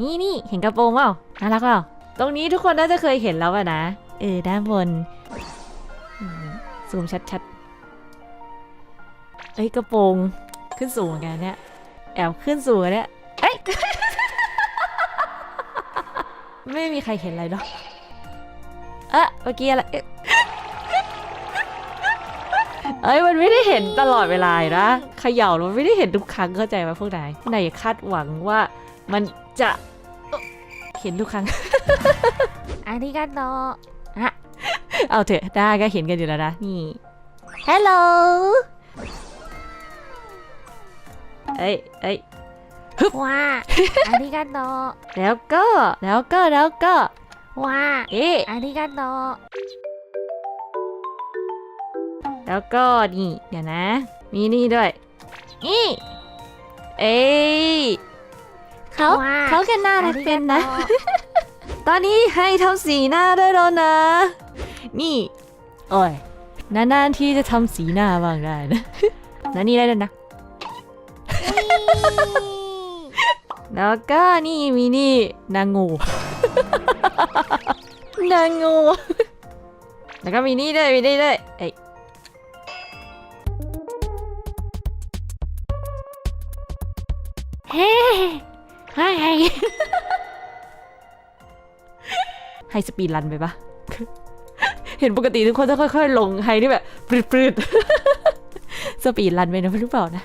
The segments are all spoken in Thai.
นี่นี่เห็นกระโปรงเปล่าน่ารักเปล่าตรงนี้ทุกคนน่าจะเคยเห็นแล้วอะนะ เออ ด้านบนอืมซูมชัดๆ เอ้ย กระโปรง ขึ้นสูงเหมือนกันเนี่ย แอบขึ้นสูงเนี่ยเอ้ย ไม่มีใครเห็นอะไรเนาะเอะเมื่อกี้อะไรเอ้ยมันไม่ได้เห็นตลอดเวลานะเขย่าแล้วมันไม่ได้เห็นทุกครั้งเข้าใจไหมพวกนายนายคาดหวังว่า มันจะเห็นทุกครั้ง อันนี้กันเนาะเอาเถอะได้ก็เห็นกันอยู่แล้วนะ นี่ฮัลโหลเอ้ยเอ้ยฮึบว้าอันนี้กันเนาะแล้วก็แล้วก็แล้วก็ว้าเอ้ยอันนี้กันเนาะแล้วก็นี่เดี๋ยวนะ มีนี่ด้วยนี่เอ้ย เขาเขาแก่น่ารักเป็นนะ ตอนนี้ให้ทำสีหน้าได้แล้วนะ นี่ โอ้ยนานๆที่จะทำสีหน้าบ้างได้นะนั่นนี่ได้ด้วยนะ แล้วก็นี่มินี่นางงู นางงู แล้วก็มินี่ด้วยมินี่ด้วยเอ้ย ไฮใสปีดรันไปปะเห็นปกติทุกคนจะค่อย ๆ ลงไฮที่แบบปรืดๆสปีดรันไปนะไม่รู้เปล่านะ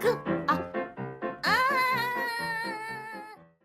逆